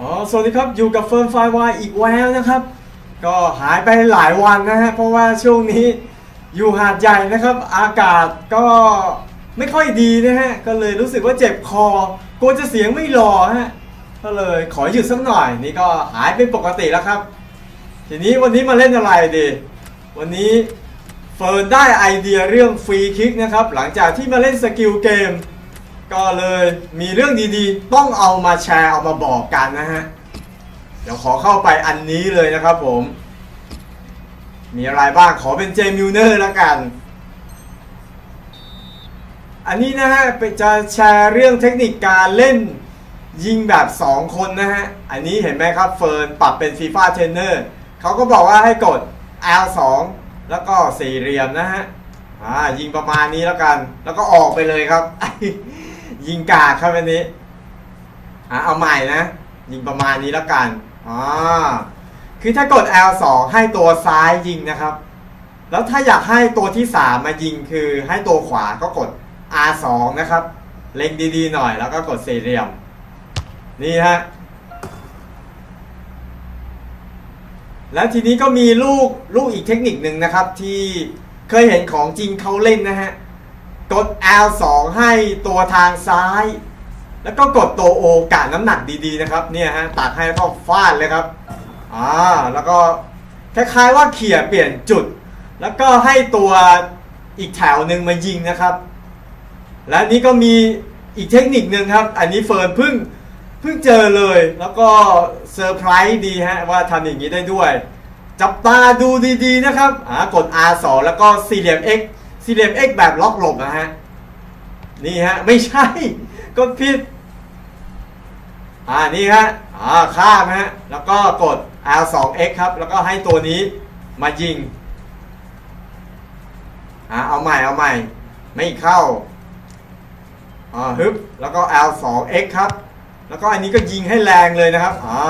อ๋อสวัสดีครับอยู่กับเฟิร์นไฟวายอีกแล้วนะครับ ก็หายไปหลายวันนะฮะเพราะว่าช่วงนี้อยู่หาดใหญ่นะครับ อากาศก็ไม่ค่อยดีนะฮะก็เลยรู้สึกว่าเจ็บคอกลัวจะเสียงไม่หล่อฮะก็เลยขอหยุดสักหน่อยนี่ก็หายเป็นปกติแล้วครับ ทีนี้วันนี้มาเล่นอะไรดีวันนี้เฟิร์นได้ไอเดียเรื่องฟรีคิกนะครับหลังจากที่มาเล่นสกิลเกม ก็เลยมีเรื่องดีๆ ต้องเอามาแชร์เอามาบอกกันนะฮะ เดี๋ยวขอเข้าไปอันนี้เลยนะครับผม มีอะไรบ้างขอเป็นเจมิวเนอร์แล้วกัน อันนี้นะฮะเป็นจะแชร์เรื่องเทคนิคการเล่นยิงแบบ 2 คนนะฮะ อันนี้เห็นไหมครับเฟิร์นปรับเป็น FIFA Trainer เขาก็บอกว่าให้กด L2 แล้วก็สี่เหลี่ยมนะฮะ อ่ายิงประมาณนี้แล้วกัน แล้วก็ออกไปเลยครับ ยิงกาครับอันนี้อ่าเอาใหม่นะ ยิงประมาณนี้แล้วกันอ่าคือถ้ากด L2 ให้ตัวซ้ายยิงนะครับ แล้วถ้าอยากให้ตัวที่ 3 มายิงคือให้ตัวขวาก็กด R2 นะครับ เล็งดีๆหน่อยแล้วก็กดสี่เหลี่ยม นี่ฮะ แล้วทีนี้ก็มีลูกลูกอีกเทคนิคหนึ่งนะครับ ที่เคยเห็นของจริงเขาเล่นนะฮะ กด L2 ให้ตัวทางซ้าย แล้วก็กดตัว O กะน้ำหนักดีๆนะครับเนี่ยฮะตัดให้แล้วก็ฟาดเลยครับอ่าแล้วก็คล้ายๆว่าเขี่ยเปลี่ยนจุด แล้วก็ให้ตัวอีกแถวหนึ่งมายิงนะครับ และนี่ก็มีอีกเทคนิคหนึ่งครับ อันนี้เฟิร์นเพิ่งเพิ่งเจอเลย แล้วก็เซอร์ไพรส์ดีฮะว่าทำอย่างนี้ได้ด้วย จับตาดูดีๆนะครับอ่ากด R2 แล้วก็สี่เหลี่ยม X สี่เหลี่ยม X แบบล็อกหลบนะฮะ นี่ฮะ ไม่ใช่กดผิด อ่า นี่ฮะ อ่า ข้ามฮะ แล้วก็กด L2X ครับ แล้วก็ให้ตัวนี้มายิง อ่า เอาใหม่ เอาใหม่ ไม่เข้า อ่า ฮึบ แล้วก็ L2X ครับ แล้วก็อันนี้ก็ยิงให้แรงเลยนะครับ อ่า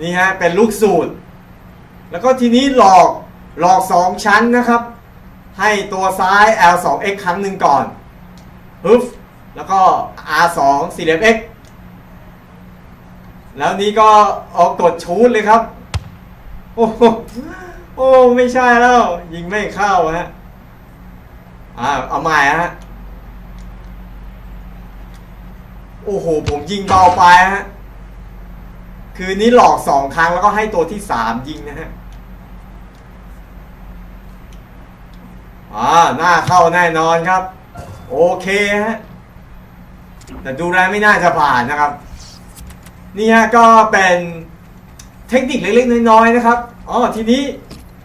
นี่ฮะ เป็นลูกสูตร แล้วก็ทีนี้หลอกหลอกสองชั้นนะครับ ให้ตัวซ้าย L2X ครั้งหนึ่งก่อนฮึบแล้วก็ R2 สี่เหลี่ยม X แล้วนี้ก็เอากดชูดเลยครับ โอ้โหโอ้ ไม่ใช่แล้ว ยิงไม่เข้าฮะอ่าเอาใหม่ฮะ โอ้โห ผมยิงเบาไปฮะ คือนี้หลอกสองครั้งแล้วก็ให้ตัวที่สามยิงนะฮะ อ่าหน้าเข้าแน่นอนครับ โอเคฮะแต่ดูแลไม่น่าจะผ่านนะครับ นี่ฮะก็เป็นเทคนิคเล็กๆน้อยๆนะครับอ๋อทีนี้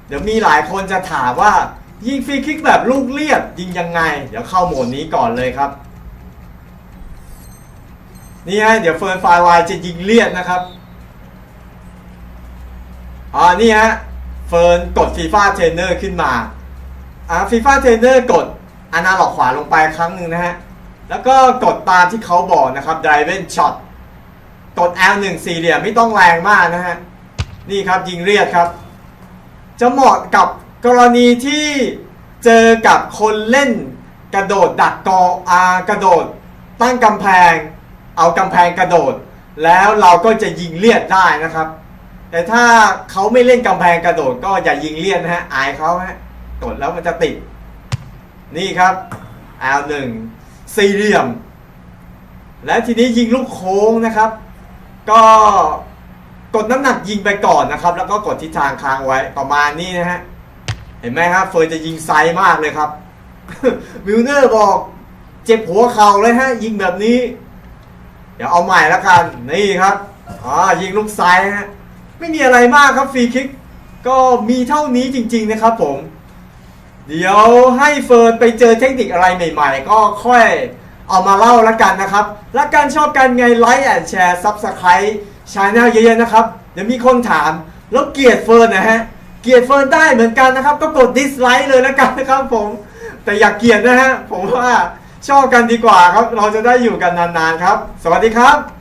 เดี๋ยวมีหลายคนจะถามว่ายิงฟรีคิกแบบลูกเลียดยิงยังไง เดี๋ยวเข้าโหมดนี้ก่อนเลยครับ นี่ฮะเดี๋ยวเฟิร์นไฟวายจะยิงเลียดนะครับอ่านี่ฮะเฟิร์นกดฟีฟ่าเทรนเนอร์ขึ้นมา อ่าฟีฟ่าเทรนเนอร์กดอนาล็อกขวาลงไปครั้งหนึ่งนะฮะ แล้วก็กดตามที่เขาบอกนะครับ Driven Shot กด L1 สี่เหลี่ยมไม่ต้องแรงมากนะฮะ นี่ครับยิงเรียดครับ จะเหมาะกับกรณีที่เจอกับคนเล่นกระโดดดักกออากระโดด ตั้งกำแพง เอากำแพงกระโดด แล้วเราก็จะยิงเลียดได้นะครับ แต่ถ้าเขาไม่เล่นกำแพงกระโดดก็อย่ายิงเลียดนะฮะอายเขาฮะ กดแล้วมันจะติด นี่ครับ L1 สี่เหลี่ยม และทีนี้ยิงลูกโค้งนะครับ ก็กดน้ำหนักยิงไปก่อนนะครับ แล้วก็กดทิศทางค้างไว้ประมาณนี้นะฮะเห็นไหมครับเฟิร์นจะยิงไซส์มากเลยครับมิลเนอร์บอกเจ็บหัวเข่าเลยฮะ ยิงแบบนี้ เดี๋ยวเอาใหม่แล้วกัน นี่ครับอ๋อยิงลูกไซส์ฮะไม่มีอะไรมากครับฟรีคิกก็มีเท่านี้จริง ๆ นะครับผม เดี๋ยวให้เฟิร์นไปเจอเทคนิคอะไรใหม่ๆ ก็ค่อยเอามาเล่าแล้วกันนะครับ และการชอบกันไงไลค์แอนแชร์ซับสไคร b ์ช n แนลเยอะๆนะครับ เดี๋ยวมีคนถามแล้วเกลียดเฟิร์นนะฮะ เกลียดเฟิร์นได้เหมือนกันนะครับ ก็กดดิสไลค์เลยแล้วกันนะครับผม แต่อย่ากเกลียดนะฮะ ผมว่าชอบกันดีกว่าครับ เราจะได้อยู่กันนานๆครับ สวัสดีครับ